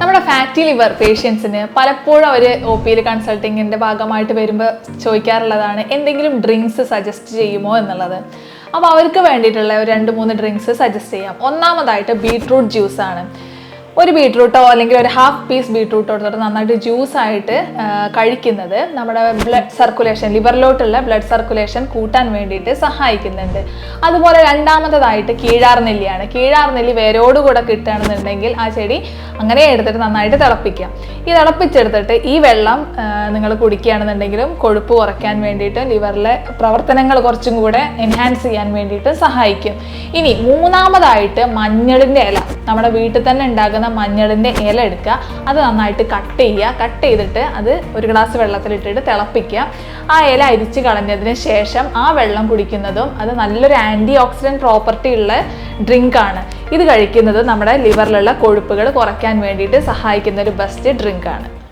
നമ്മുടെ fatty liver പേഷ്യൻസിന് പലപ്പോഴും അവർ ഒ പിയിൽ കൺസൾട്ടിങ്ങിന്റെ ഭാഗമായിട്ട് വരുമ്പോൾ ചോദിക്കാറുള്ളതാണ് എന്തെങ്കിലും ഡ്രിങ്ക്സ് സജസ്റ്റ് ചെയ്യുമോ എന്നുള്ളത്. അപ്പോൾ അവർക്ക് വേണ്ടിയിട്ടുള്ള രണ്ട് മൂന്ന് ഡ്രിങ്ക്സ് സജസ്റ്റ് ചെയ്യാം. ഒന്നാമതായിട്ട് ബീട്രൂട്ട് ജ്യൂസാണ് ഒരു ബീട്രൂട്ടോ അല്ലെങ്കിൽ ഒരു ഹാഫ് പീസ് ബീട്രൂട്ടോ എടുത്തിട്ട് നന്നായിട്ട് ജ്യൂസ് ആയിട്ട് കഴിക്കുന്നത് നമ്മുടെ ബ്ലഡ് സർക്കുലേഷൻ ലിവറിലോട്ടുള്ള ബ്ലഡ് സർക്കുലേഷൻ കൂട്ടാൻ വേണ്ടിയിട്ട് സഹായിക്കുന്നുണ്ട്. അതുപോലെ രണ്ടാമത്തതായിട്ട് കീഴാർ നെല്ലിയാണ്. കീഴാർ നെല്ലി വേരോട് കൂടെ കിട്ടുകയാണെന്നുണ്ടെങ്കിൽ ആ ചെടി അങ്ങനെ എടുത്തിട്ട് നന്നായിട്ട് തിളപ്പിക്കാം ഈ തിളപ്പിച്ചെടുത്തിട്ട് ഈ വെള്ളം നിങ്ങൾ കുടിക്കുകയാണെന്നുണ്ടെങ്കിലും കൊഴുപ്പ് കുറയ്ക്കാൻ വേണ്ടിയിട്ട് ലിവറിലെ പ്രവർത്തനങ്ങൾ കുറച്ചും കൂടെ എൻഹാൻസ് ചെയ്യാൻ വേണ്ടിയിട്ട് സഹായിക്കും. ഇനി മൂന്നാമതായിട്ട് മഞ്ഞളിന്റെ ഇല. നമ്മുടെ വീട്ടിൽ തന്നെ ഉണ്ടാകുന്ന മഞ്ഞളിന്റെ ഇല എടുക്കുക. അത് നന്നായിട്ട് കട്ട് ചെയ്യുക. കട്ട് ചെയ്തിട്ട് അത് ഒരു ഗ്ലാസ് വെള്ളത്തിലിട്ടിട്ട് തിളപ്പിക്കുക. ആ ഇല അരിച്ച് കളഞ്ഞതിന് ശേഷം ആ വെള്ളം കുടിക്കുന്നതും അത് നല്ലൊരു ആന്റി ഓക്സിഡന്റ് പ്രോപ്പർട്ടി ഉള്ള ഡ്രിങ്ക് ആണ്. ഇത് കഴിക്കുന്നത് നമ്മുടെ ലിവറിലുള്ള കൊഴുപ്പുകൾ കുറയ്ക്കാൻ വേണ്ടിയിട്ട് സഹായിക്കുന്ന ഒരു ബെസ്റ്റ് ഡ്രിങ്ക് ആണ്.